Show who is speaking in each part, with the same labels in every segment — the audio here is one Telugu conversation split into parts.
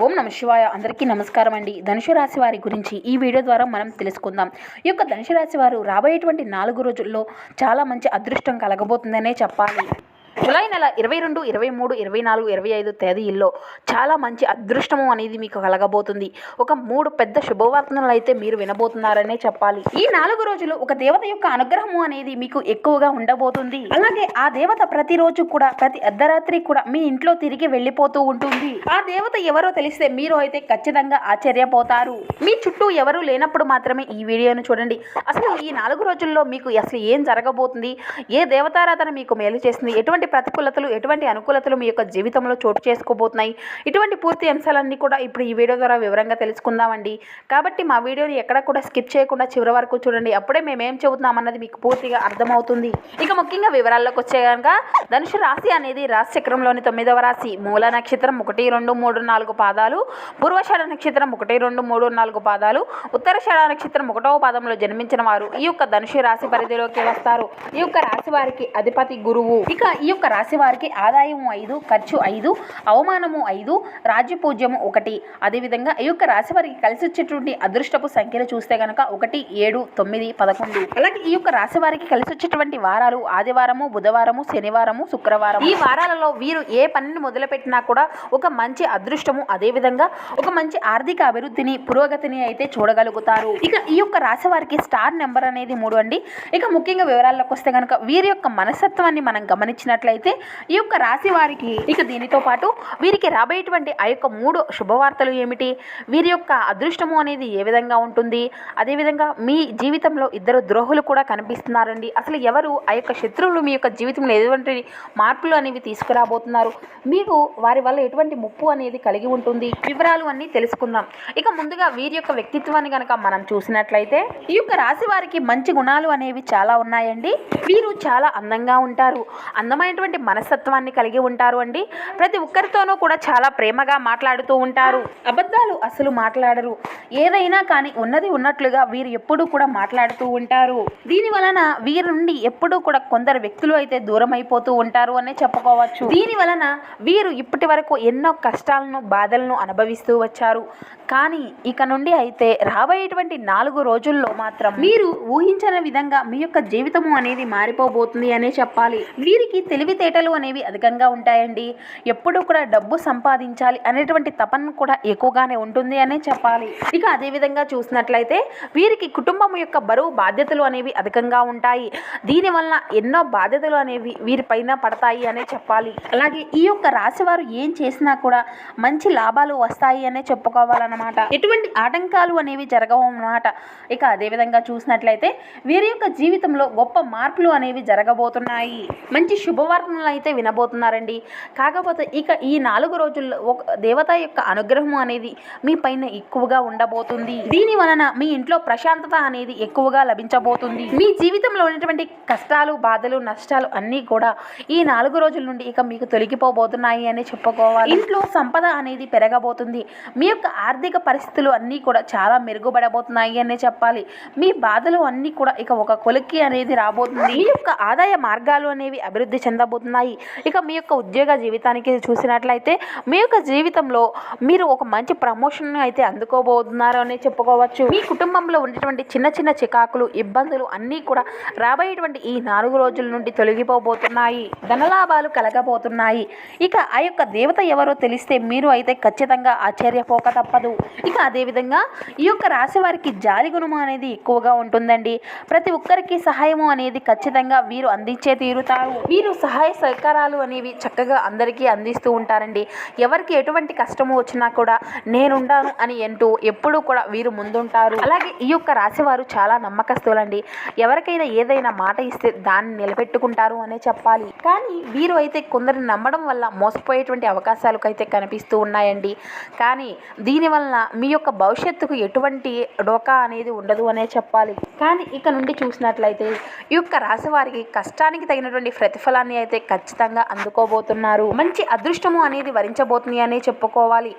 Speaker 1: ఓం నమ శివాయ. అందరికీ నమస్కారం అండి. ధనుసు రాశి వారి గురించి ఈ వీడియో ద్వారా మనం తెలుసుకుందాం. ఈ యొక్క ధనుసు రాశి వారు రాబోయేటువంటి నాలుగు రోజుల్లో చాలా మంచి అదృష్టం కలగబోతుందనే చెప్పాలి. జులై నెల ఇరవై రెండు ఇరవై మూడు ఇరవై నాలుగు ఇరవై ఐదు తేదీల్లో చాలా మంచి అదృష్టము అనేది మీకు కలగబోతుంది. ఒక మూడు పెద్ద శుభవార్తలు అయితే మీరు వినబోతున్నారనే చెప్పాలి. ఈ నాలుగు రోజులు ఒక దేవత యొక్క అనుగ్రహము అనేది మీకు ఎక్కువగా ఉండబోతుంది. అలాగే ఆ దేవత ప్రతిరోజు కూడా ప్రతి అర్ధరాత్రి కూడా మీ ఇంట్లో తిరిగి వెళ్ళిపోతూ ఉంటుంది. ఆ దేవత ఎవరో తెలిస్తే మీరు అయితే ఖచ్చితంగా ఆశ్చర్యపోతారు. మీ చుట్టూ ఎవరు లేనప్పుడు మాత్రమే ఈ వీడియోను చూడండి. అసలు ఈ నాలుగు రోజుల్లో మీకు అసలు ఏం జరగబోతుంది? ఏ దేవతారాధన మీకు మేలు చేస్తుంది? ఎటువంటి ప్రతికూలతలు ఎటువంటి అనుకూలతలు మీ యొక్క జీవితంలో చోటు చేసుకోబోతున్నాయి? ఇటువంటి పూర్తి అంశాలన్నీ కూడా ఇప్పుడు ఈ వీడియో ద్వారా వివరంగా తెలుసుకుందామండి. కాబట్టి మా వీడియోని ఎక్కడ కూడా స్కిప్ చేయకుండా చివరి వరకు చూడండి. అప్పుడే మేము ఏం చెబుతున్నాం అన్నది మీకు పూర్తిగా అర్థమవుతుంది. ఇక ముఖ్యంగా వివరాల్లోకి వచ్చే కనుక ధనుషు రాశి అనేది రాశి చక్రంలోని తొమ్మిదవ రాశి. మూల నక్షత్రం ఒకటి రెండు మూడు నాలుగు పాదాలు. పూర్వషాఢ నక్షత్రం ఒకటి రెండు మూడు నాలుగు పాదాలు. ఉత్తరషాఢ నక్షత్రం ఒకటవ పాదంలో జన్మించిన వారు. ఈ యొక్క ధనుషు రాశి పరిధిలోకి వస్తారు. ఈ యొక్క రాశి వారికి అధిపతి గురువు. ఇక ఈ యొక్క రాశి వారికి ఆదాయము ఐదు ఖర్చు ఐదు అవమానము ఐదు రాజ్యపూజ్యము ఒకటి. అదేవిధంగా ఈ యొక్క రాశి వారికి కలిసి వచ్చేటువంటి అదృష్టపు సంఖ్యలు చూస్తే కనుక ఒకటి ఏడు తొమ్మిది పదకొండు. అలాగే ఈ యొక్క రాశి వారికి కలిసి వచ్చేటువంటి వారాలు ఆదివారము బుధవారము శనివారము శుక్రవారం ఈ వారాలలో వీరు ఏ పనిని మొదలుపెట్టినా కూడా ఒక మంచి అదృష్టము అదేవిధంగా ఒక మంచి ఆర్థిక అభివృద్ధిని పురోగతిని అయితే చూడగలుగుతారు. ఇక ఈ యొక్క రాశి వారికి స్టార్ నెంబర్ అనేది మూడు అండి. ఇక ముఖ్యంగా వివరాల్లోకి వస్తే కనుక వీరి యొక్క మనస్తత్వాన్ని మనం గమనించినట్టు చూసుకున్నట్లయితే ఈ యొక్క రాశి వారికి ఇక దీనితో పాటు వీరికి రాబోయేటువంటి ఆ యొక్క మూడు శుభవార్తలు ఏమిటి? వీరి యొక్క అదృష్టము అనేది ఏ విధంగా ఉంటుంది? అదేవిధంగా మీ జీవితంలో ఇద్దరు ద్రోహులు కూడా కనిపిస్తున్నారండి. అసలు ఎవరు? ఆ యొక్క శత్రువులు మీ యొక్క జీవితంలో ఎటువంటి మార్పులు అనేవి తీసుకురాబోతున్నారు? మీకు వారి వల్ల ఎటువంటి ముప్పు అనేది కలిగి ఉంటుంది? వివరాలు అన్నీ తెలుసుకుందాం. ఇక ముందుగా వీరి యొక్క వ్యక్తిత్వాన్ని కనుక మనం చూసినట్లయితే ఈ యొక్క రాశి వారికి మంచి గుణాలు అనేవి చాలా ఉన్నాయండి. వీరు చాలా అందంగా ఉంటారు. అందమైన అందమైనటువంటి మనస్తత్వాన్ని కలిగి ఉంటారు అండి. ప్రతి ఒక్కరితోనూ కూడా చాలా ప్రేమగా మాట్లాడుతూ ఉంటారు. అబద్ధాలు అసలు మాట్లాడరు. ఏదైనా కానీ ఉన్నది ఉన్నట్లుగా వీరు ఎప్పుడూ కూడా మాట్లాడుతూ ఉంటారు. దీని వలన వీరి నుండి ఎప్పుడూ కూడా కొందరు వ్యక్తులు అయితే దూరం అయిపోతూ ఉంటారు అనే చెప్పుకోవచ్చు. దీని వలన వీరు ఇప్పటి వరకు ఎన్నో కష్టాలను బాధలను అనుభవిస్తూ వచ్చారు. కానీ ఇక నుండి అయితే రాబోయేటువంటి నాలుగు రోజుల్లో మాత్రం మీరు ఊహించిన విధంగా మీ యొక్క జీవితము అనేది మారిపోబోతుంది అనే చెప్పాలి. వీరికి తెలివితేటలు అనేవి అధికంగా ఉంటాయండి. ఎప్పుడు కూడా డబ్బు సంపాదించాలి అనేటువంటి తపన కూడా ఎక్కువగానే ఉంటుంది అనే చెప్పాలి. ఇక అదే విధంగా చూసినట్లయితే వీరికి కుటుంబం యొక్క బరువు బాధ్యతలు అనేవి అధికంగా ఉంటాయి. దీనివల్ల ఎన్నో బాధ్యతలు అనేవి వీరిపైన పడతాయి అనే చెప్పాలి. అలాగే ఈ యొక్క రాశి వారు ఏం చేసినా కూడా మంచి లాభాలు వస్తాయి అనే చెప్పుకోవాలన్నమాట. ఎటువంటి ఆటంకాలు అనేవి జరగవు అన్నమాట. ఇక అదే విధంగా చూసినట్లయితే వీరి యొక్క జీవితంలో గొప్ప మార్పులు అనేవి జరగబోతున్నాయి. మంచి శుభవార్తలు అయితే వినబోతున్నారండి. కాకపోతే ఇక ఈ నాలుగు రోజుల్లో ఒక దేవత యొక్క అనుగ్రహం అనేది మీ పైన ఎక్కువగా ఉండబోతుంది. దీని వలన మీ ఇంట్లో ప్రశాంతత అనేది ఎక్కువగా లభించబోతుంది. మీ జీవితంలో ఉన్నటువంటి కష్టాలు బాధలు నష్టాలు అన్నీ కూడా ఈ నాలుగు రోజుల నుండి ఇక మీకు తొలగిపోబోతున్నాయి అని చెప్పుకోవాలి. ఇంట్లో సంపద అనేది పెరగబోతుంది. మీ యొక్క ఆర్థిక పరిస్థితులు అన్నీ కూడా చాలా మెరుగుపడబోతున్నాయి అనే చెప్పాలి. మీ బాధలు అన్నీ కూడా ఇక ఒక కొలిక్కి అనేది రాబోతుంది. మీ యొక్క ఆదాయ మార్గాలు అనేవి అభివృద్ధి చెందబోతున్నాయి. ఇక మీ యొక్క ఉద్యోగ జీవితానికి చూసినట్లయితే మీ యొక్క జీవితంలో మీరు ఒక మంచి ప్రమోషన్ అయితే అందుకోబోతున్నారు అని చెప్పుకోవచ్చు. మీ కుటుంబంలో ఉన్నటువంటి చిన్న చిన్న చికాకులు ఇబ్బందులు అన్నీ కూడా రాబోయేటువంటి ఈ నాలుగు రోజుల నుండి తొలగిపోబోతున్నాయి. ధనలాభాలు కలగబోతున్నాయి. ఇక ఆ యొక్క దేవత ఎవరో తెలిస్తే మీరు అయితే ఖచ్చితంగా ఆశ్చర్యపోక తప్పదు. ఇక అదేవిధంగా ఈ యొక్క రాశి వారికి జాలి గుణము అనేది ఎక్కువగా ఉంటుందండి. ప్రతి ఒక్కరికి సహాయము అనేది ఖచ్చితంగా వీరు అందించే తీరుతారు. వీరు సహాయ సహకారాలు అనేవి చక్కగా అందరికీ అందిస్తూ ఉంటారండి. ఎవరికి ఎటువంటి కష్టము వచ్చినా కూడా నేనుండాను అని అంటూ ఎప్పుడూ కూడా వీరు ముందుంటారు. అలాగే ఈ యొక్క రాశివారు చాలా నమ్మకస్తులండి. ఎవరికైనా ఏదైనా మాట ఇస్తే దాన్ని నిలబెట్టుకుంటారు అనే చెప్పాలి. కానీ వీరు అయితే కొందరిని నమ్మడం వల్ల మోసపోయేటువంటి అవకాశాలు అయితే కనిపిస్తూ ఉన్నాయండి. కానీ దీనివలన మీ యొక్క భవిష్యత్తుకు ఎటువంటి డోకా అనేది ఉండదు అనే చెప్పాలి. కానీ ఇక నుండి చూసినట్లయితే ఈ యొక్క రాశి వారికి కష్టానికి తగినటువంటి ప్రతిఫలాన్ని శుభవార్తని అయితే ఖచ్చితంగా అందుకోబోతున్నారు. మంచి అదృష్టము అనేది వరించబోతుంది అనే చెప్పుకోవాలి.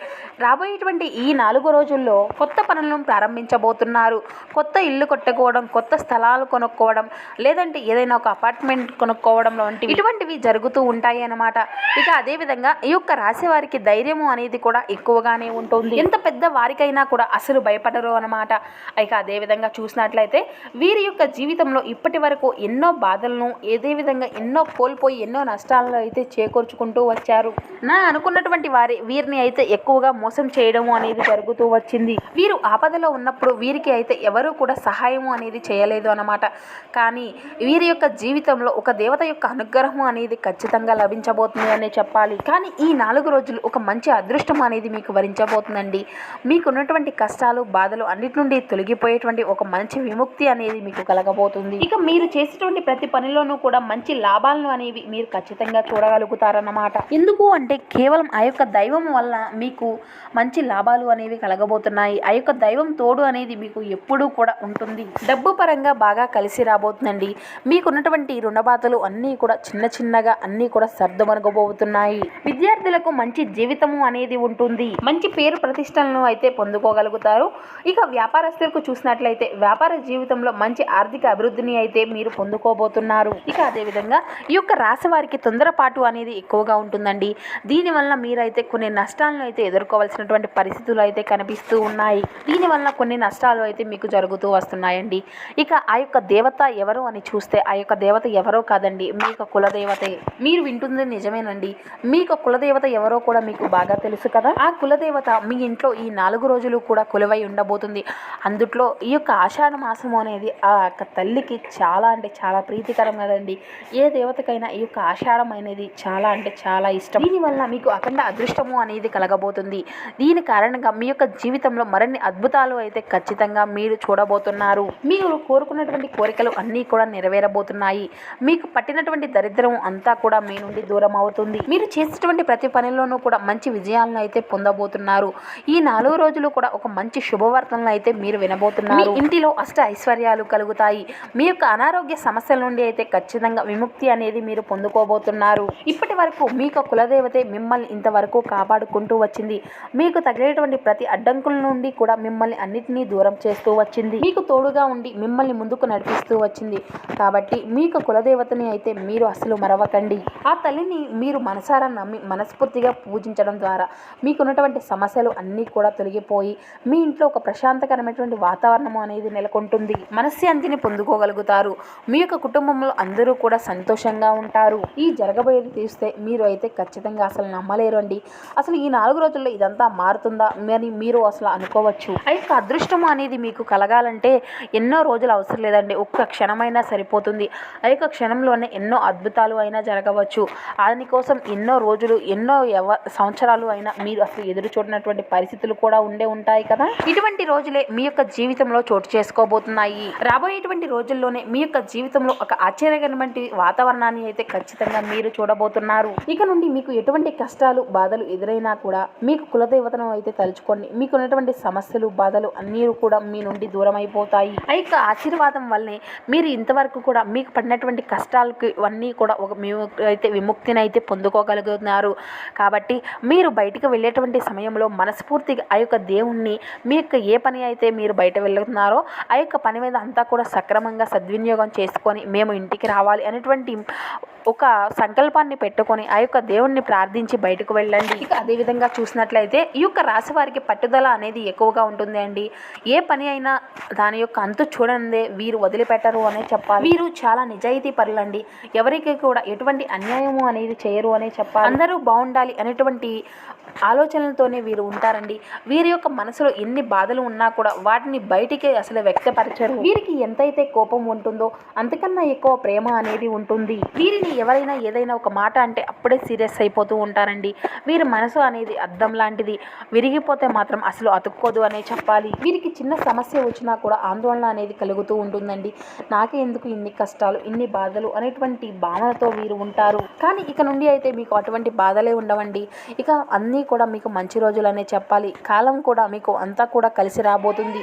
Speaker 1: రాబోయేటువంటి ఈ నాలుగు రోజుల్లో కొత్త పనులను ప్రారంభించబోతున్నారు. కొత్త ఇల్లు కట్టుకోవడం కొత్త స్థలాలు కొనుక్కోవడం లేదంటే ఏదైనా ఒక అపార్ట్మెంట్ కొనుక్కోవడం వంటి ఇటువంటివి జరుగుతూ ఉంటాయి అన్నమాట. ఇక అదేవిధంగా ఈ యొక్క రాశి వారికి ధైర్యము అనేది కూడా ఎక్కువగానే ఉంటుంది. ఎంత పెద్ద వారికైనా కూడా అసలు భయపడరు అనమాట ఇక అదే విధంగా చూసినట్లయితే వీరి యొక్క జీవితంలో ఇప్పటి వరకు ఎన్నో బాధలను ఏదే విధంగా ఎన్నో కోల్పోయి ఎన్నో నష్టాలను అయితే చేకూర్చుకుంటూ వచ్చారు. నా అనుకున్నటువంటి వారి వీరిని అయితే ఎక్కువగా మోసం చేయడము అనేది జరుగుతూ వచ్చింది. వీరు ఆపదలో ఉన్నప్పుడు వీరికి అయితే ఎవరూ కూడా సహాయము అనేది చేయలేదు అన్నమాట. కానీ వీరి యొక్క జీవితంలో ఒక దేవత యొక్క అనుగ్రహం అనేది ఖచ్చితంగా లభించబోతుంది అనే చెప్పాలి. కానీ ఈ నాలుగు రోజులు ఒక మంచి అదృష్టం అనేది మీకు వరించబోతుందండి. మీకున్నటువంటి కష్టాలు బాధలు అన్నిటి నుండి తొలగిపోయేటువంటి ఒక మంచి విముక్తి అనేది మీకు కలగబోతుంది. ఇక మీరు చేసేటువంటి ప్రతి పనిలోనూ కూడా మంచి లాభాలను అనేవి మీరు ఖచ్చితంగా చూడగలుగుతారన్నమాట. ఎందుకు అంటే కేవలం ఆ యొక్క దైవం వల్ల మీకు మంచి లాభాలు అనేవి కలగబోతున్నాయి. ఆ యొక్క దైవం తోడు అనేది మీకు ఎప్పుడూ కూడా ఉంటుంది. డబ్బు పరంగా బాగా కలిసి రాబోతుందండి. మీకున్నటువంటి రుణబాధలు అన్నీ కూడా చిన్న చిన్నగా అన్నీ కూడా సర్దుమనగబోతున్నాయి విద్యార్థులకు మంచి జీవితము అనేది ఉంటుంది. మంచి పేరు ప్రతిష్టలను అయితే పొందుకోగలుగుతారు. ఇక వ్యాపారస్తులకు చూసినట్లయితే వ్యాపార జీవితంలో మంచి ఆర్థిక అభివృద్ధిని అయితే మీరు పొందుకోబోతున్నారు. ఇక అదేవిధంగా ఈ యొక్క రాసేవారికి తొందరపాటు అనేది ఎక్కువగా ఉంటుందండి. దీనివల్ల మీరైతే కొన్ని నష్టాలను అయితే ఎదుర్కోవాల్సినటువంటి పరిస్థితులు అయితే కనిపిస్తూ ఉన్నాయి. దీనివల్ల కొన్ని నష్టాలు అయితే మీకు జరుగుతూ వస్తున్నాయండి. ఇక ఆ యొక్క దేవత ఎవరు అని చూస్తే ఆ యొక్క దేవత ఎవరో కాదండి మీ యొక్క కులదేవతే. మీరు వింటుంది నిజమేనండి. మీ యొక్క కులదేవత ఎవరో కూడా మీకు బాగా తెలుసు కదా. ఆ కులదేవత మీ ఇంట్లో ఈ నాలుగు రోజులు కూడా కొలువై ఉండబోతుంది. అందుట్లో ఈ యొక్క ఆషాఢ మాసము అనేది ఆ యొక్క తల్లికి చాలా అంటే చాలా ప్రీతికరం కదండి. ఏ దేవతకైనా ఈ యొక్క ఆషాఢం అనేది చాలా అంటే చాలా ఇష్టం. దీనివల్ల మీకు అఖండ అదృష్టము అనేది కలగబోతుంది. దీని కారణంగా మీ యొక్క జీవితంలో మరిన్ని అద్భుతాలు అయితే ఖచ్చితంగా మీరు చూడబోతున్నారు. మీరు కోరుకున్నటువంటి కోరికలు అన్నీ కూడా నెరవేరబోతున్నాయి. మీకు పట్టినటువంటి దరిద్రం అంతా కూడా మీ నుండి దూరం అవుతుంది. మీరు చేసేటువంటి ప్రతి పనిలోనూ కూడా మంచి విజయాలను అయితే పొందబోతున్నారు. ఈ నాలుగు రోజులు కూడా ఒక మంచి శుభవార్తలను అయితే మీరు వినబోతున్నారు. ఇంటిలో అష్ట ఐశ్వర్యాలు కలుగుతాయి. మీ యొక్క అనారోగ్య సమస్యల నుండి అయితే ఖచ్చితంగా విముక్తి అనేది మీరు పొందుకోబోతున్నారు. ఇప్పటి వరకు మీ కులదేవతే మిమ్మల్ని ఇంతవరకు కాపాడుకుంటూ వచ్చింది. మీకు తగిలేటువంటి ప్రతి అడ్డంకుల నుండి కూడా మిమ్మల్ని అన్నిటినీ దూరం చేస్తూ వచ్చింది. మీకు తోడుగా ఉండి మిమ్మల్ని ముందుకు నడిపిస్తూ వచ్చింది. కాబట్టి మీకు కులదేవతని అయితే మీరు అసలు మరవకండి. ఆ తల్లిని మీరు మనసారా నమ్మి మనస్ఫూర్తిగా పూజించడం ద్వారా మీకున్నటువంటి సమస్యలు అన్నీ కూడా తొలగిపోయి మీ ఇంట్లో ఒక ప్రశాంతకరమైనటువంటి వాతావరణం అనేది నెలకొంటుంది. మనశ్శాంతిని పొందుకోగలుగుతారు. మీ యొక్క కుటుంబంలో అందరూ కూడా సంతోషంగా ఉంటారు. ఈ జరగబోయేది తీస్తే మీరు అయితే ఖచ్చితంగా అసలు నమ్మలేరు అండి. అసలు ఈ నాలుగు రోజుల్లో ఇదంతా మారుతుందా? మరి మీరు అసలు అనుకోవచ్చు. ఆ యొక్క అదృష్టం అనేది మీకు కలగాలంటే ఎన్నో రోజులు అవసరం లేదండి. ఒక్క క్షణమైనా సరిపోతుంది. ఆ యొక్క క్షణంలోనే ఎన్నో అద్భుతాలు అయినా జరగవచ్చు. దానికోసం ఎన్నో రోజులు ఎన్నో ఎవ సంవత్సరాలు అయినా మీరు అసలు ఎదురు చూడనటువంటి పరిస్థితులు కూడా ఉండే ఉంటాయి కదా? ఇటువంటి రోజులే మీ యొక్క జీవితంలో చోటు చేసుకోబోతున్నాయి. రాబోయేటువంటి రోజుల్లోనే మీ యొక్క జీవితంలో ఒక ఆశ్చర్యకరమైన వాతావరణాన్ని అయితే ఖచ్చితంగా మీరు చూడబోతున్నారు. ఇక నుండి మీకు ఎటువంటి కష్టాలు బాధలు ఎదురైనా కూడా మీకు కులదేవతను అయితే తలుచుకోండి. మీకు ఉన్నటువంటి సమస్యలు బాధలు అన్నీ కూడా మీ నుండి దూరం అయిపోతాయి ఆ యొక్క ఆశీర్వాదం వల్లనే మీరు ఇంతవరకు కూడా మీకు పడినటువంటి కష్టాలకు ఇవన్నీ కూడా ఒక మేము అయితే విముక్తిని అయితే పొందుకోగలుగుతున్నారు. కాబట్టి మీరు బయటికి వెళ్ళేటువంటి సమయంలో మనస్ఫూర్తిగా ఆ యొక్క దేవుణ్ణి మీ యొక్క ఏ పని అయితే మీరు బయట వెళ్తున్నారో ఆ యొక్క పని మీద అంతా కూడా సక్రమంగా సద్వినియోగం చేసుకొని మేము ఇంటికి రావాలి అనేటువంటి ఒక సంకల్పాన్ని పెట్టుకొని ఆ యొక్క దేవుణ్ణి ప్రార్థించి బయటకు వెళ్ళండి. ఇక అదేవిధంగా చూసినట్లయితే ఈ యొక్క రాశి వారికి పట్టుదల అనేది ఎక్కువగా ఉంటుంది అండి. ఏ పని అయినా దాని యొక్క అంతు చూడందే వీరు వదిలిపెట్టరు అనే చెప్పాలి. వీరు చాలా నిజాయితీ పరులండి. ఎవరికి కూడా ఎటువంటి అన్యాయము అనేది చేయరు అనే చెప్పాలి. అందరూ బాగుండాలి అనేటువంటి ఆలోచనలతోనే వీరు ఉంటారండి. వీరి యొక్క మనసులో ఎన్ని బాధలు ఉన్నా కూడా వాటిని బయటికి అసలు వ్యక్తపరచరు. వీరికి ఎంతైతే కోపం ఉంటుందో అంతకన్నా ఎక్కువ ప్రేమ అనేది ఉంటుంది. వీరిని ఎవరైనా ఏదైనా ఒక మాట అంటే అప్పుడే సీరియస్ అయిపోతూ ఉంటారండి. వీరి మనసు అనేది అద్దం లాంటిది. విరిగిపోతే మాత్రం అసలు అతుక్కోదు అనే చెప్పాలి. వీరికి చిన్న సమస్య వచ్చినా కూడా ఆందోళన అనేది కలుగుతూ ఉంటుందండి. నాకే ఎందుకు ఇన్ని కష్టాలు ఇన్ని బాధలు అనేటువంటి భావనతో వీరు ఉంటారు. కానీ ఇక నుండి అయితే మీకు అటువంటి బాధలే ఉండవండి. ఇక అన్నీ కూడా మీకు మంచి రోజులనే చెప్పాలి. కాలం కూడా మీకు అంతా కూడా కలిసి రాబోతుంది.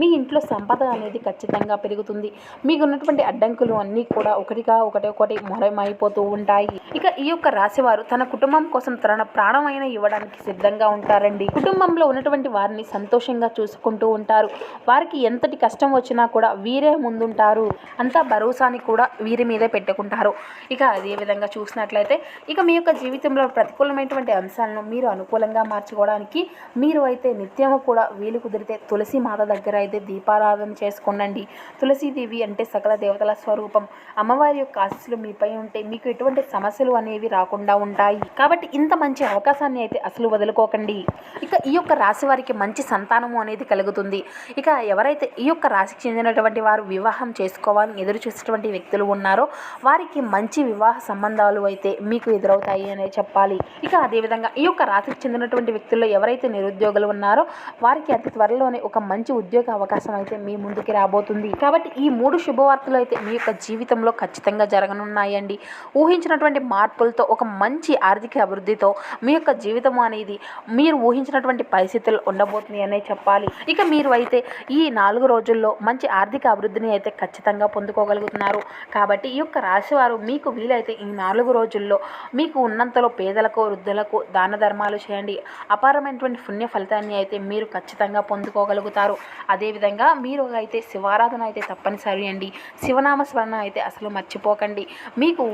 Speaker 1: మీ ఇంట్లో సంపద అనేది ఖచ్చితంగా పెరుగుతుంది. మీకు ఉన్నటువంటి అడ్డంకులు అన్నీ కూడా ఒకటిగా ఒకటి ఒకటి మొరమైపోతూ ఉంటాయి. ఇక ఈ యొక్క రాశివారు తన కుటుంబం కోసం తన ప్రాణమైన ఇవ్వడానికి సిద్ధంగా ఉంటారండి. కుటుంబంలో ఉన్నటువంటి వారిని సంతోషంగా చూసుకుంటూ ఉంటారు. వారికి ఎంతటి కష్టం వచ్చినా కూడా వీరే ముందుంటారు. అంతా భరోసాని కూడా వీరి మీదే పెట్టుకుంటారు. ఇక అదే విధంగా చూసినట్లయితే ఇక మీ యొక్క జీవితంలో ప్రతికూలమైనటువంటి అంశాలను మీరు అనుకూలంగా మార్చుకోవడానికి మీరు అయితే నిత్యము కూడా వీలు కుదిరితే తులసి మాత దగ్గర అయితే దీపారాధన చేసుకోండి తులసీదేవి అంటే సకల దేవతల స్వరూపం. అమ్మవారి యొక్క ఆశస్సులు మీపై ఉంటే మీకు ఎటువంటి సమస్యలు అనేవి రాకుండా ఉంటాయి. కాబట్టి ఇంత మంచి అవకాశాన్ని అయితే అసలు వదులుకోకండి. ఇక ఈ యొక్క రాశి వారికి మంచి సంతానము అనేది కలుగుతుంది. ఇక ఎవరైతే ఈ యొక్క రాశికి చెందినటువంటి వారు వివాహం చేసుకోవాలని ఎదురు చూసేటువంటి వ్యక్తులు ఉన్నారో వారికి మంచి వివాహ సంబంధాలు అయితే మీకు ఎదురవుతాయి అనే చెప్పాలి. ఇక అదేవిధంగా ఈ యొక్క రాశికి చెందినటువంటి వ్యక్తుల్లో ఎవరైతే నిరుద్యోగులు ఉన్నారో వారికి అతి త్వరలోనే ఒక మంచి ఉద్యోగ అవకాశం అయితే మీ ముందుకి రాబోతుంది. కాబట్టి ఈ మూడు శుభవార్తలు అయితే మీ యొక్క జీవితంలో ఖచ్చితంగా జరగనున్నాయండి. ఊహించినటువంటి మార్పులతో ఒక మంచి ఆర్థిక అభివృద్ధితో మీ యొక్క జీవితం అనేది మీరు ఊహించినటువంటి పరిస్థితులు ఉండబోతుంది అనే చెప్పాలి. ఇక మీరు అయితే ఈ నాలుగు రోజుల్లో మంచి ఆర్థిక అభివృద్ధిని అయితే ఖచ్చితంగా పొందుకోగలుగుతున్నారు. కాబట్టి ఈ యొక్క రాశివారు మీకు వీలైతే ఈ నాలుగు రోజుల్లో మీకు ఉన్నంతలో పేదలకు వృద్ధులకు దాన ధర్మాలు చేయండి. అపారమైనటువంటి పుణ్య ఫలితాన్ని అయితే మీరు ఖచ్చితంగా పొందుకోగలుగుతారు. అది అదేవిధంగా మీరు అయితే శివారాధన అయితే తప్పనిసరి అండి. శివనామ స్మరణ అయితే అసలు మర్చిపోకండి. మీకు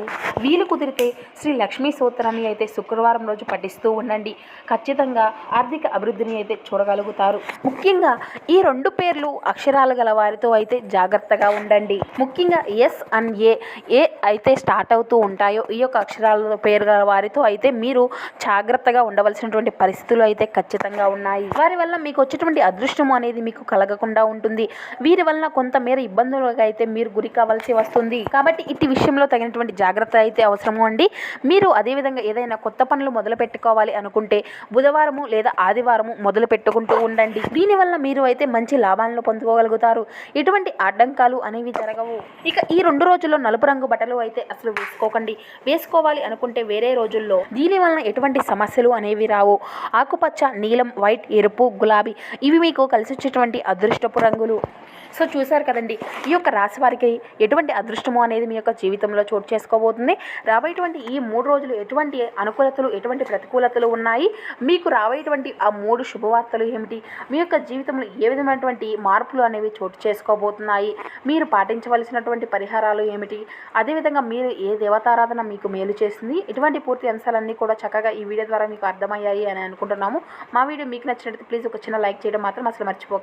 Speaker 1: వీలు కుదిరితే శ్రీ లక్ష్మీ సూత్రాన్ని అయితే శుక్రవారం రోజు పఠిస్తూ ఉండండి. ఖచ్చితంగా ఆర్థిక అభివృద్ధిని అయితే చూడగలుగుతారు. ముఖ్యంగా ఈ రెండు పేర్లు అక్షరాలు గల వారితో అయితే జాగ్రత్తగా ఉండండి. ముఖ్యంగా ఎస్ అండ్ ఏ ఏ అయితే స్టార్ట్ అవుతూ ఉంటాయో ఈ యొక్క అక్షరాల పేరు గల వారితో అయితే మీరు జాగ్రత్తగా ఉండవలసినటువంటి పరిస్థితులు అయితే ఖచ్చితంగా ఉన్నాయి. వారి వల్ల మీకు వచ్చేటువంటి అదృష్టం అనేది మీకు కలగ జరగకుండా ఉంటుంది. వీరి వలన కొంతమేర ఇబ్బందులుగా అయితే మీరు గురి కావాల్సి వస్తుంది. కాబట్టి ఇట్టి విషయంలో తగినటువంటి జాగ్రత్త అయితే అవసరము అండి. మీరు అదేవిధంగా ఏదైనా కొత్త పనులు మొదలు పెట్టుకోవాలి అనుకుంటే బుధవారము లేదా ఆదివారము మొదలు పెట్టుకుంటూ ఉండండి. దీనివల్ల మీరు అయితే మంచి లాభాలను పొందుకోగలుగుతారు. ఎటువంటి అడ్డంకాలు అనేవి జరగవు. ఇక ఈ రెండు రోజుల్లో నలుపు రంగు బట్టలు అయితే అసలు వేసుకోకండి. వేసుకోవాలి అనుకుంటే వేరే రోజుల్లో దీని వలన ఎటువంటి సమస్యలు అనేవి రావు. ఆకుపచ్చ నీలం వైట్ ఎరుపు గులాబీ ఇవి మీకు కలిసి వచ్చేటువంటి అదృష్టపు రంగులు. సో చూశారు కదండి ఈ యొక్క రాశి వారికి ఎటువంటి అదృష్టము అనేది మీ యొక్క జీవితంలో చోటు చేసుకోబోతుంది. రాబోయేటువంటి ఈ మూడు రోజులు ఎటువంటి అనుకూలతలు ఎటువంటి ప్రతికూలతలు ఉన్నాయి? మీకు రాబోయేటువంటి ఆ మూడు శుభవార్తలు ఏమిటి? మీ యొక్క జీవితంలో ఏ విధమైనటువంటి మార్పులు అనేవి చోటు చేసుకోబోతున్నాయి? మీరు పాటించవలసినటువంటి పరిహారాలు ఏమిటి? అదేవిధంగా మీరు ఏ దేవతారాధన మీకు మేలు చేసింది? ఇటువంటి పూర్తి అంశాలన్నీ కూడా చక్కగా ఈ వీడియో ద్వారా మీకు అర్థమయ్యాయి అని అనుకుంటున్నాము. మా వీడియో మీకు నచ్చినట్టు ప్లీజ్ ఒక చిన్న లైక్ చేయడం మాత్రం అసలు మర్చిపోకండి.